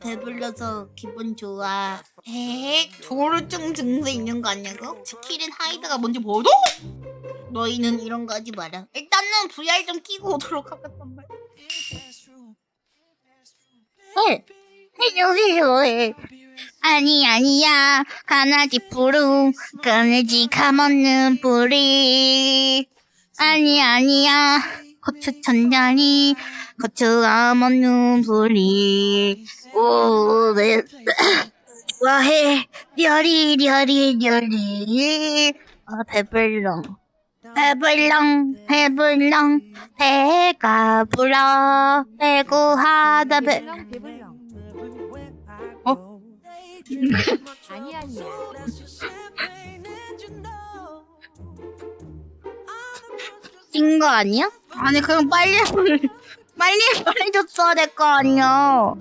배불러서 기분 좋아. 에? 조울증 증세 있는 거 아니냐고? 스킬은 하이드가 뭔지 모르? 너희는 이런 거 하지 마라. 일단은 VR 좀 끼고 오도록 하겠단 말. 헐, 해주세요. 아니 아니야 강아지 부릉 강아지 감없는 뿌리 아니 아니야 고추 천장이 고추 감없는 뿌리 오네 와해 려리 려리 려리 아 배불러 배불렁 배불렁 배가 불러 배구하다 배 배불렁 배불렁. 어? 아니 아니야. 찐거 아니야? 아니 그럼 빨리 빨리 말해줬어야 될 거 아니야